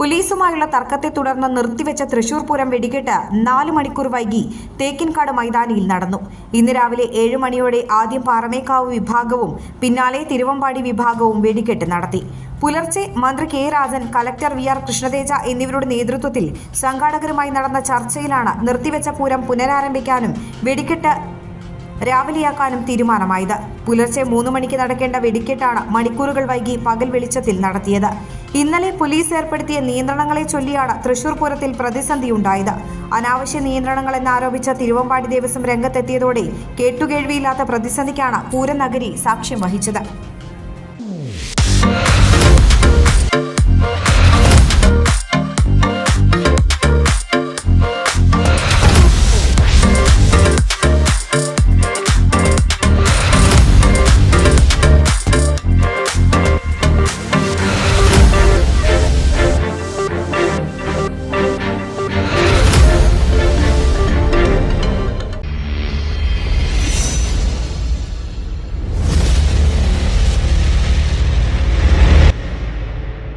പോലീസുമായുള്ള തർക്കത്തെ തുടർന്ന് നിർത്തിവെച്ച തൃശൂർ പൂരം വെടിക്കെട്ട് നാല് മണിക്കൂർ വൈകി തേക്കിൻകാട് മൈതാനിയിൽ നടന്നു. ഇന്ന് രാവിലെ ഏഴ് മണിയോടെ ആദ്യം പാറമേക്കാവ് വിഭാഗവും പിന്നാലെ തിരുവമ്പാടി വിഭാഗവും വെടിക്കെട്ട് നടത്തി. പുലർച്ചെ മന്ത്രി K Rajan collector V R Krishnateja എന്നിവരുടെ നേതൃത്വത്തിൽ സംഘാടകരുമായി നടന്ന ചർച്ചയിലാണ് നിർത്തിവെച്ച പൂരം പുനരാരംഭിക്കാനും വെടിക്കെട്ട് രാവിലെയാക്കാനും തീരുമാനമായത്. പുലർച്ചെ മൂന്ന് മണിക്ക് നടക്കേണ്ട വെടിക്കെട്ടാണ് മണിക്കൂറുകൾ വൈകി പകൽ വെളിച്ചത്തിൽ നടത്തിയത്. ഇന്നലെ പോലീസ് ഏർപ്പെടുത്തിയ നിയന്ത്രണങ്ങളെ ചൊല്ലിയാണ് തൃശൂർ പൂരത്തിൽ പ്രതിസന്ധിയുണ്ടായത് അനാവശ്യ നിയന്ത്രണങ്ങൾ എന്നാരോപിച്ച തിരുവമ്പാടി ദേവസ്വം രംഗത്തെത്തിയതോടെ കേട്ടുകേഴ്വിയില്ലാത്ത പ്രതിസന്ധിക്കാണ് പൂരനഗരി സാക്ഷ്യം വഹിച്ചത്.